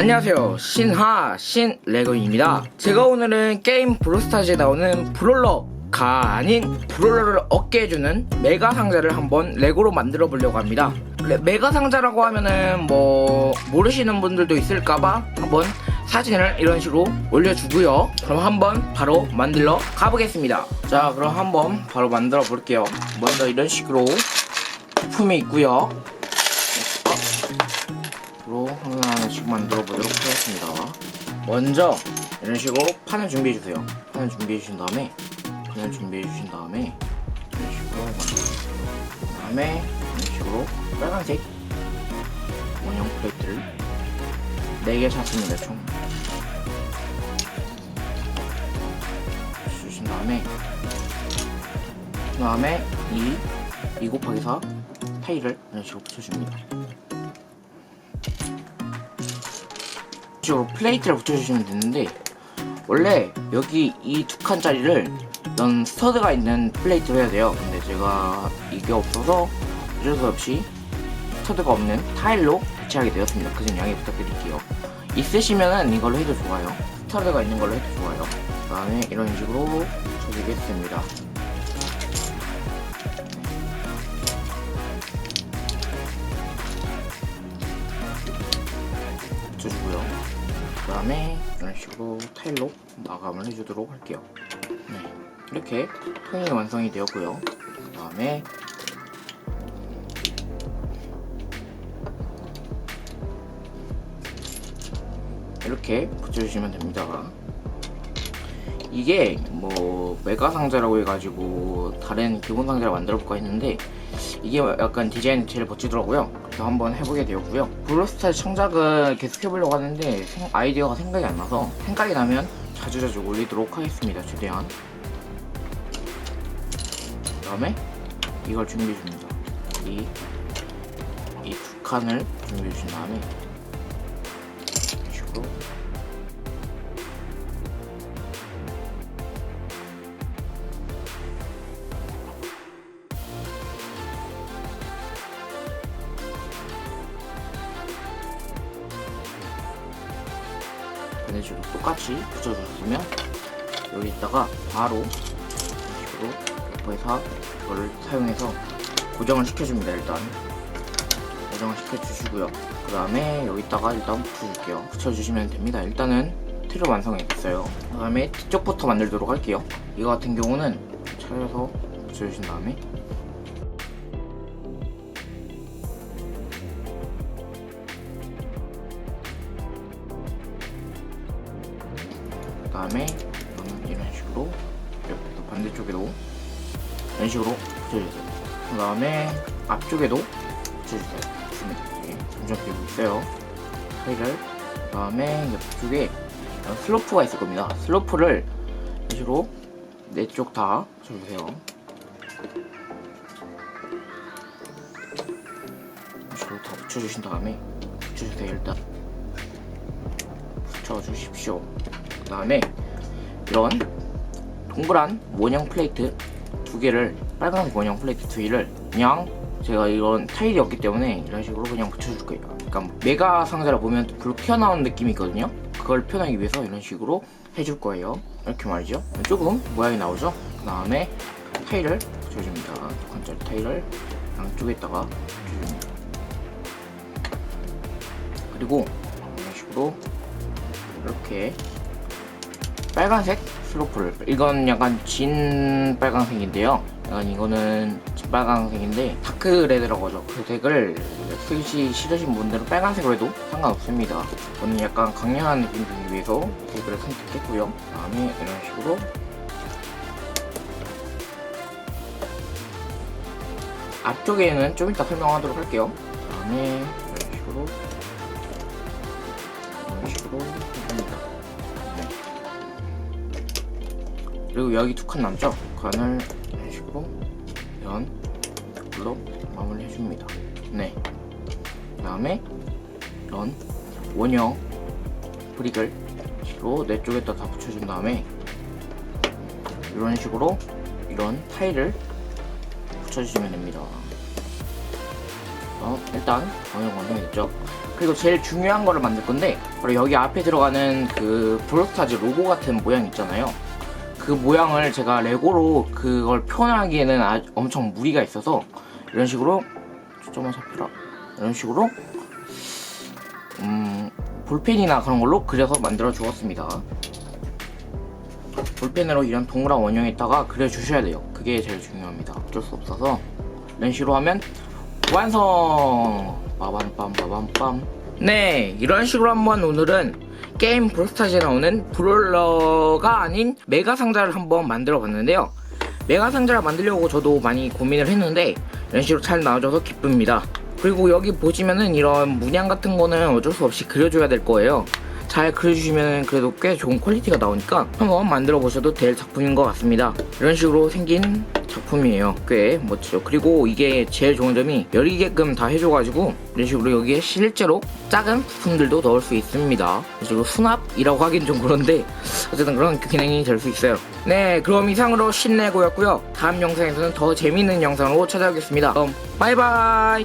안녕하세요. 신하 신레고입니다. 제가 오늘은 게임 브로스타즈에 나오는 브롤러가 아닌 브롤러를 얻게 해주는 메가 상자를 한번 레고로 만들어 보려고 합니다. 레- 메가 상자라고 하면은 뭐 모르시는 분들도 있을까봐 한번 사진을 이런 식으로 올려주고요. 그럼 한번 바로 만들러 가보겠습니다. 자 그럼 한번 바로 만들어 볼게요. 먼저 이런 식으로 부품이 있고요 로 하나 하나씩 만들어 보도록 하겠습니다. 먼저 이런 식으로 판을 준비해 주세요. 판을 준비해 주신 다음에 판을 준비해 주신 다음에 이런 식으로 만들어. 다음에 이런 식으로 빨간색 원형 플레이트를 4개 샀습니다 총. 주신 다음에 그 다음에 이2 곱하기 4 타일을 이런 식으로 붙여줍니다. 식으로 플레이트를 붙여주시면 되는데 원래 여기 이 두 칸짜리를 넌 스터드가 있는 플레이트로 해야 돼요. 근데 제가 이게 없어서 어쩔 수 없이 스터드가 없는 타일로 배치하게 되었습니다. 그점 양해 부탁드릴게요. 있으시면은 이걸로 해도 좋아요. 스터드가 있는 걸로 해도 좋아요. 그 다음에 이런 식으로 조직했습니다 다음에 이런 식으로 타일로 마감을 해주도록 할게요. 네, 이렇게 통이 완성이 되었고요. 그 다음에 이렇게 붙여주시면 됩니다. 이게 뭐 메가 상자라고 해가지고 다른 기본 상자를 만들어 볼까 했는데 이게 약간 디자인 제일 멋지더라고요. 그래서 한번 해보게 되었고요. 블루스타일 창작을 계속 해보려고 하는데 생- 아이디어가 생각이 안 나서 생각이 나면 자주자주 올리도록 하겠습니다. 최대한. 그 다음에 이걸 준비해 줍니다. 이, 이 두 칸을 준비해 주신 다음에 이런 식으로 이런 식으로 똑같이 붙여주셨으면 여기다가 바로 이런 식으로 페퍼에서 이거를 사용해서 고정을 시켜줍니다 일단. 고정을 시켜주시고요. 그 다음에 여기다가 일단 붙여줄게요. 붙여주시면 됩니다. 일단은 틀을 완성이 됐어요. 그 다음에 뒤쪽부터 만들도록 할게요. 이거 같은 경우는 차려서 붙여주신 다음에 그 다음에 이거는 이런 식으로 옆에도 반대쪽에도 이런 식으로 붙여주세요. 그 다음에 앞쪽에도 붙여주세요. 있습니다. 이게 점점 되고 있어요. 타일을 그 다음에 옆쪽에 슬로프가 있을 겁니다. 슬로프를 이런 식으로 네 쪽 다 붙여주세요. 이런 식으로 다 붙여주신 다음에 붙여주세요. 일단 붙여주십시오. 그 다음에 이런 동그란 원형 플레이트 두 개를 빨간색 원형 플레이트 두 개를 그냥 제가 이런 타일이 없기 때문에 이런 식으로 그냥 붙여줄 거예요. 그러니까 메가 상자를 보면 불 튀어나오는 느낌이 있거든요. 그걸 표현하기 위해서 이런 식으로 해줄 거예요. 이렇게 말이죠. 조금 모양이 나오죠. 그 다음에 타일을 붙여줍니다. 두 칸짜리 타일을 양쪽에다가 붙여줍니다. 그리고 이런 식으로 이렇게 빨간색 슬로프를 이건 약간 진 빨간색인데요. 약간 이거는 진 빨간색인데 다크 레드라고 하죠. 그 색을 쓰기 싫으신 분들은 빨간색으로 해도 상관없습니다. 저는 약간 강렬한 느낌 주기 위해서 색을 선택했고요. 그 다음에 이런 식으로. 앞쪽에는 좀 이따 설명하도록 할게요. 그 다음에 이런 식으로 그리고 여기 두 칸 남죠? 칸을 이런 식으로 이런 걸로 마무리 해줍니다. 네. 그 다음에 이런 원형 브릭을 식으로 내 쪽에다 다 붙여준 다음에 이런 식으로 이런 타일을 붙여주시면 됩니다. 어, 일단 어느 정도 완성됐죠. 그리고 제일 중요한 거를 만들 건데 바로 여기 앞에 들어가는 그 브로스타즈 로고 같은 모양 있잖아요. 그 모양을 제가 레고로 그걸 표현하기에는 아, 엄청 무리가 있어서 이런 식으로 초점을 잡히라 이런 식으로 음, 볼펜이나 그런 걸로 그려서 만들어 주었습니다. 볼펜으로 이런 동그란 원형에다가 그려주셔야 돼요. 그게 제일 중요합니다. 어쩔 수 없어서 이런 식으로 하면 완성! 빠밤빰 빠밤빰 네 이런 식으로 한번 오늘은 게임 브로스타즈에 나오는 브롤러가 아닌 메가 상자를 한번 만들어 봤는데요. 메가 상자를 만들려고 저도 많이 고민을 했는데 이런 식으로 잘 나와줘서 기쁩니다. 그리고 여기 보시면은 이런 문양 같은 거는 어쩔 수 없이 그려줘야 될 거예요. 잘 그려주시면 그래도 꽤 좋은 퀄리티가 나오니까 한번 만들어 보셔도 될 작품인 것 같습니다. 이런 식으로 생긴 작품이에요. 꽤 멋지죠. 그리고 이게 제일 좋은 점이 열리게끔 다 해줘가지고 이런 식으로 여기에 실제로 작은 부품들도 넣을 수 있습니다. 식으로 수납이라고 하긴 좀 그런데 어쨌든 그런 기능이 될 수 있어요. 네 그럼 이상으로 신내고였고요. 다음 영상에서는 더 재밌는 영상으로 찾아오겠습니다. 그럼 바이바이